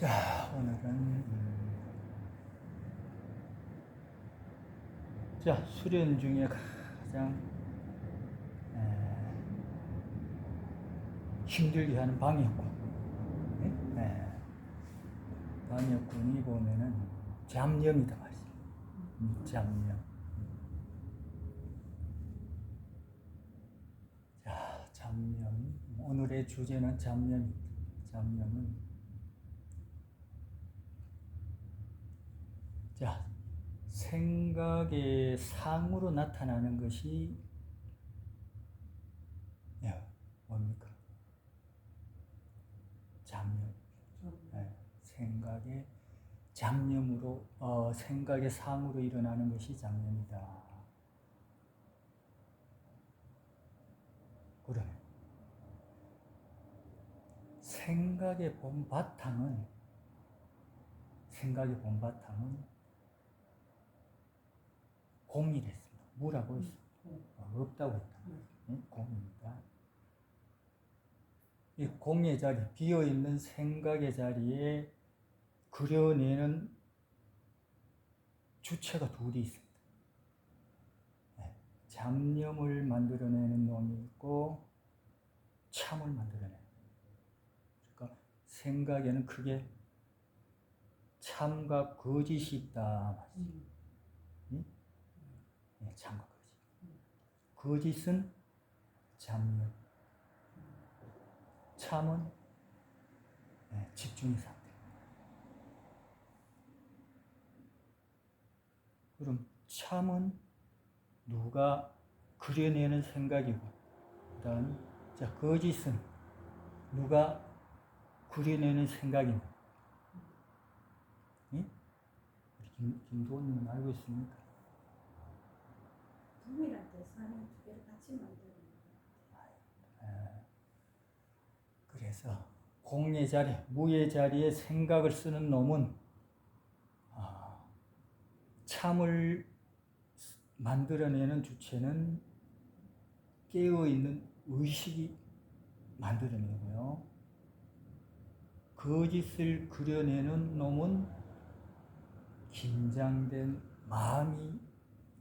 자, 오늘은 음, 자 수련 중에 가장 에, 힘들게 하는 방해꾼. 네? 네. 방해꾼이 보면은 잡념이다 말이야. 음, 잡념. 자, 잡념. 오늘의 주제는 잡념입니다. 잡념은 자, 생각의 상으로 나타나는 것이 예, 뭡니까? 잡념. 예, 생각의 잡념으로 어, 생각의 상으로 일어나는 것이 잡념이다. 그래. 생각의 본 바탕은 생각의 본 바탕은 공이 됐습니다. 무라고 했어. 어, 없다고 했다. 응? 공입니다. 이 공의 자리, 비어 있는 생각의 자리에 그려내는 주체가 둘이 있습니다. 네. 잡념을 만들어내는 놈이 있고 참을 만들어내는. 그러니까 생각에는 크게 참과 거짓이 있다. 응? 네, 참과 거짓. 거짓은 잡념. 참은 네, 집중의 상태. 그럼 참은 누가 그려내는 생각이고, 그 다음 자 거짓은 누가 그려내는 생각입니다. 응? 김 김도원님은 알고 있습니까? 동일한테 사는 두 개를 같이 만드는 예. 그래서 공의 자리, 무의 자리에 생각을 쓰는 놈은 아, 참을 만들어내는 주체는 깨어 있는 의식이 만들어내고요. 거짓을 그려내는 놈은 긴장된 마음이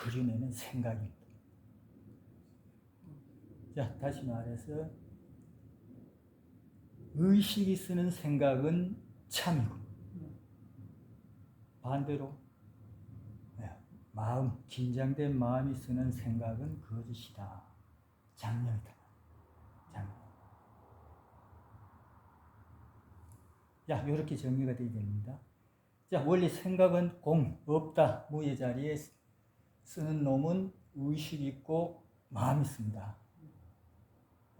그려내는 생각입니다. 자, 다시 말해서 의식이 쓰는 생각은 참이고 반대로 네, 마음, 긴장된 마음이 쓰는 생각은 거짓이다. 장념이다. 장념. 자, 이렇게 정리가 되어야 됩니다. 자, 원래 생각은 공, 없다, 무의 자리에 쓰는 놈은 의식 있고 마음이 있습니다.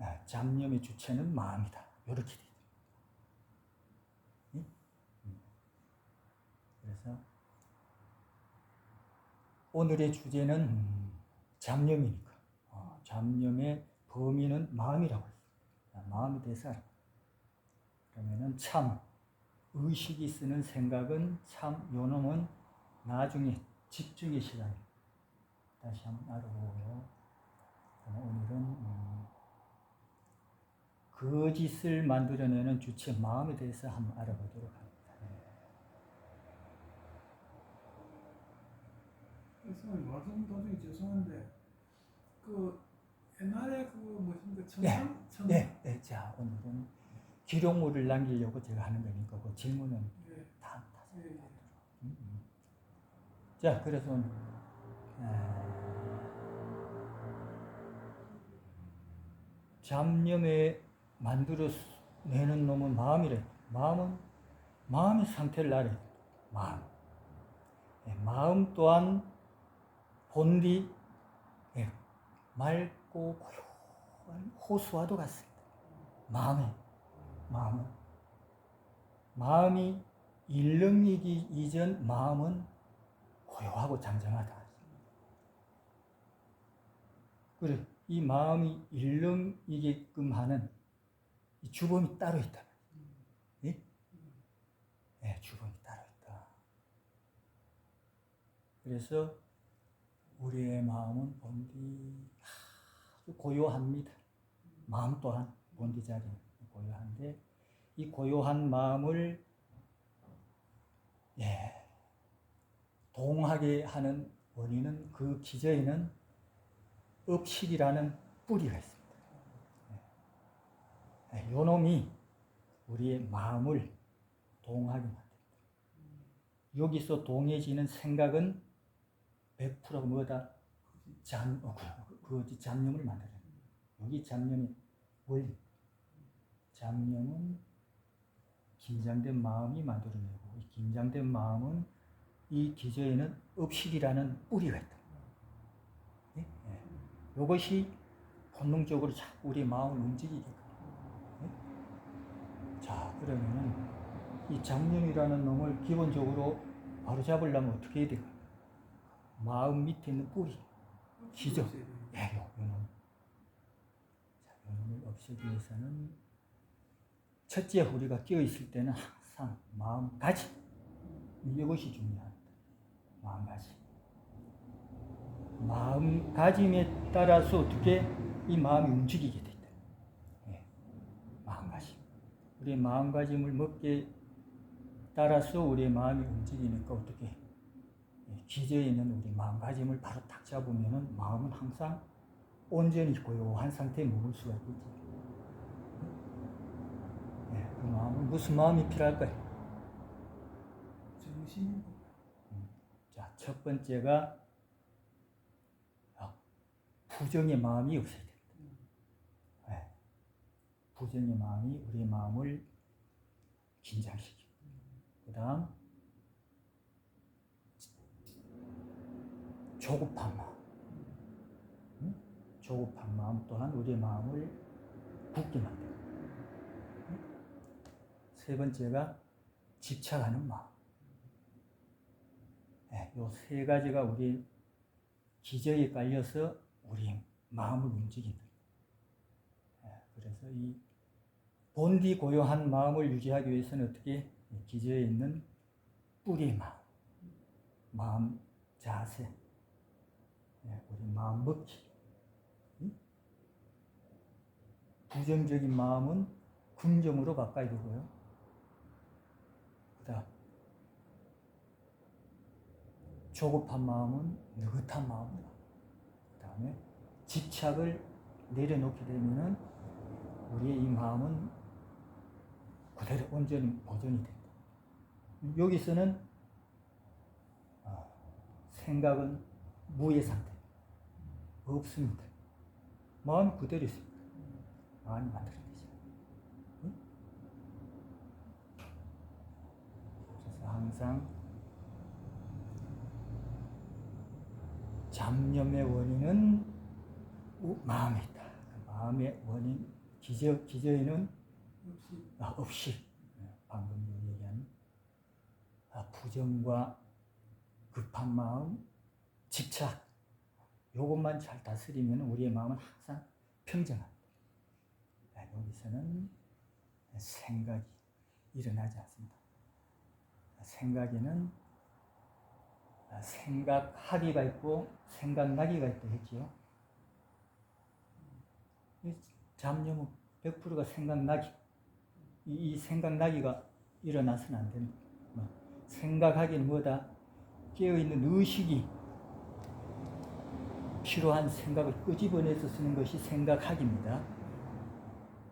아, 잡념의 주체는 마음이다. 이렇게. 응? 음. 그래서 오늘의 주제는 음, 잡념이니까 어, 잡념의 범위는 마음이라고 했어요. 마음에 대해서 알아. 그러면은 참 의식이 쓰는 생각은 참 요놈은 나중에 집중의 시간 다 시 한번 알아보고요. 오늘은 음, 거짓을 만들어내는 주체 마음에 대해서 한번 알아보도록 합니다. 선생님 말씀 도중에 죄송한데 그 옛날에 그 무슨 그 네, 천상 천 네, 네, 자 오늘은 기록물을 남기려고 제가 하는 거니까 그 질문은 네, 다, 다 예, 예. 음, 음. 자, 그래서 에, 잡념에 만들어 내는 놈은 마음이래. 마음은 마음의 상태를 돼. 마음. 예, 마음 또한 본디 예, 맑고 고요한 호수와도 같습니다. 마음에 마음은 마음이 일렁이기 이전 마음은 고요하고 장정하다. 그래, 이 마음이 일렁이게끔 하는 주범이 따로 있다. 예? 네, 주범이 따로 있다. 그래서 우리의 마음은 본디 아주 고요합니다. 마음 또한 본디 자리 고요한데 이 고요한 마음을 예, 동하게 하는 원인은 그 기저에는 업식이라는 뿌리가 있습니다. 네, 요 놈이 우리의 마음을 동하게 만듭니다. 여기서 동해지는 생각은 100% 뭐다? 잠, 어, 그, 그, 그 잡념을 만들어요. 여기 잡념이 원리. 잡념은 긴장된 마음이 만들어내고 이 긴장된 마음은 이 기저에는 업식이라는 뿌리가 있다. 이것이 본능적으로 자꾸 우리 마음을 움직이게. 예? 자, 그러면은 이 잡념이라는 놈을 기본적으로 바로 잡으려면 어떻게 해야 될까? 마음 밑에 있는 뿌리, 기저. 예, 요, 요 놈. 자, 요 놈을 없애기 위해서는 첫째 우리가 끼어 있을 때는 항상 마음가짐 이것이 중요합니다. 마음가짐. 마음가짐에 따라서 어떻게 이 마음이 움직이게 된다. 예, 마음가짐. 우리 마음가짐을 먹게 따라서 우리의 마음이 움직이니까 어떻게 예, 기저에 있는 우리 마음가짐을 바로 딱 잡으면은 마음은 항상 온전히 고요한 상태에 머물 수가 있겠지. 예, 그 마음은 무슨 마음이 필요할까요? 정신 자, 첫 번째가 아, 부정의 마음이 없어야 됩니다. 예, 부정의 마음이 우리의 마음을 긴장시키고, 그 다음 조급한 마음, 응? 조급한 마음 또한 우리의 마음을 굳게 만들고, 응? 세 번째가 집착하는 마음. 네, 요세 가지가 우리 기저에 깔려서 우리 마음을 움직인다. 네, 그래서 이 본디 고요한 마음을 유지하기 위해서는 어떻게 이 기저에 있는 뿌리의 마음, 마음 자세, 네, 우리 마음 먹기. 응? 부정적인 마음은 긍정으로 바꿔야 되고요. 그다음 조급한 마음은 느긋한 마음이다. 그 다음에 집착을 내려놓게 되면은 우리의 이 마음은 그대로 온전히 보존이 된다. 여기서는 아, 생각은 무의 상태. 없습니다. 마음이 그대로 있습니다. 마음이 만들어내죠. 응? 그래서 항상 잡념의 원인은 우- 마음에 있다. 그 마음의 원인 기저 기저에는 없이 아, 없이 예, 방금 얘기한 아, 부정과 급한 마음, 집착 요것만 잘 다스리면 우리의 마음은 항상 평정합니다. 아, 여기서는 생각이 일어나지 않습니다. 생각에는 아, 생각하기가 있고 생각나기가 있다 했지요. 이 잡념은 100%가 생각나기. 이, 이 생각나기가 일어나서는 안 된다. 뭐, 생각하기는 뭐다? 깨어있는 의식이 필요한 생각을 끄집어내서 쓰는 것이 생각하기입니다.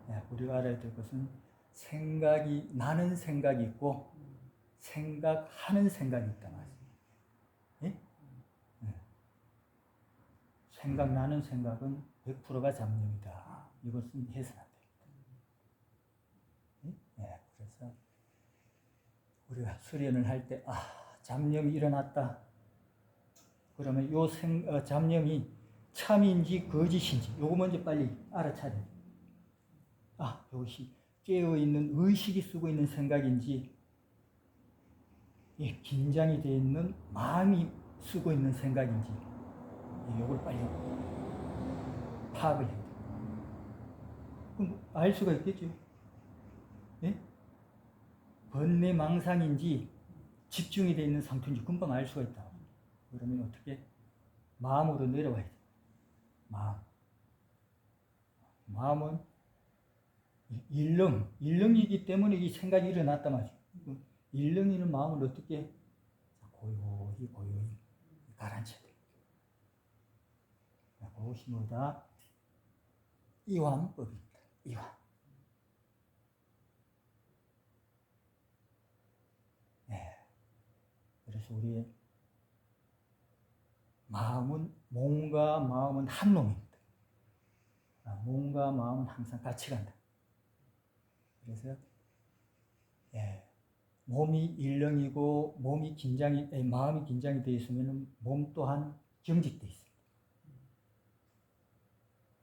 예, 우리가 알아야 될 것은 생각이 나는 생각이 있고 생각하는 생각이 있다 말이에요. 예? 예. 생각나는 생각은 100%가 잡념이다. 이것은 해서는 안 됩니다. 예? 예, 그래서 우리가 수련을 할 때, 아, 잡념이 일어났다. 그러면 요 생, 어, 잡념이 참인지 거짓인지 요거 먼저 빨리 알아차야 돼. 아, 이것이 깨어있는 의식이 쓰고 있는 생각인지 예, 긴장이 되어 있는 마음이 쓰고 있는 생각인지 예, 요걸 빨리 파악을 해야 돼. 그럼 알 수가 있겠죠. 예? 번뇌 망상인지 집중이 되어 있는 상태인지 금방 알 수가 있다. 그러면 어떻게 마음으로 내려와야 돼. 마음. 마음은 일렁, 일렁이기 때문에 이 생각이 일어났단 말이죠. 일렁이는 마음을 어떻게 고요히 고요히 가라앉혀야 됩 그것이 뭐다? 이완법입니다. 이완. 네. 그래서 우리 마음은 몸과 마음은 한 놈입니다. 아, 몸과 마음은 항상 같이 간다. 그래서 예, 몸이 일렁이고 몸이 긴장이 에, 마음이 긴장이 되어 있으면 몸 또한 경직돼 있습니다.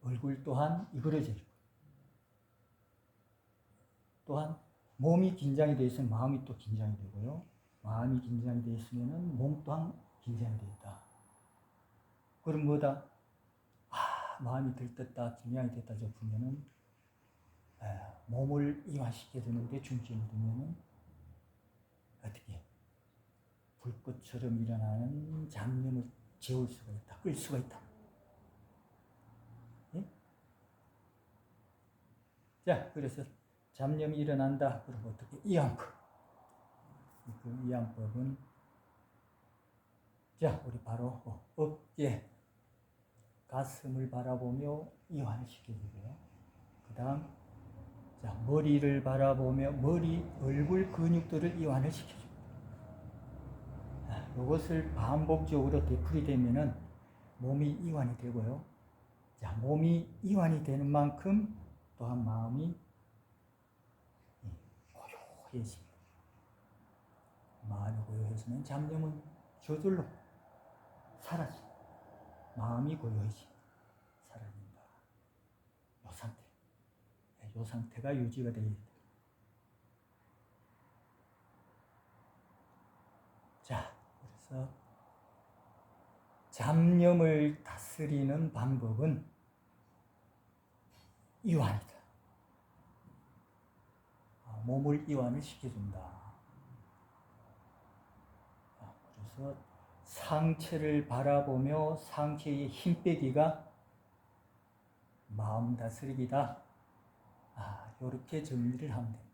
얼굴 또한 이그러져 있고 또한 몸이 긴장이 되어 있으면 마음이 또 긴장이 되고요. 마음이 긴장이 되어 있으면 몸 또한 긴장이 되어 있다. 그럼 뭐다? 아, 마음이 들떴다, 긴장이 됐다 싶으면은 에, 몸을 이완시켜 주는데 중점을 두면은 어떻게 불꽃처럼 일어나는 잡념을 재울 수가 있다, 끌 수가 있다. 예? 자, 그래서 잡념이 일어난다. 그럼 어떻게 이양법? 그 이양법은 자, 우리 바로 어, 어깨, 가슴을 바라보며 이완을 시켜주고요. 그 다음, 자, 머리를 바라보며 머리, 얼굴 근육들을 이완을. 아, 이것을 반복적으로 되풀이되면은 몸이 이완이 되고요. 자, 몸이 이완이 되는 만큼 또한 마음이 예, 고요해집니다. 마음이 고요해지면 잡념은 저절로 사라지. 마음이 고요해지 사라진다. 요 상태. 네, 요 상태가 유지가 되어야 돼. 자, 그래서 잡념을 다스리는 방법은 이완이다. 아, 몸을 이완을 시켜준다. 아, 그래서 상체를 바라보며 상체의 힘 빼기가 마음 다스리기다. 아, 이렇게 정리를 하면 됩니다.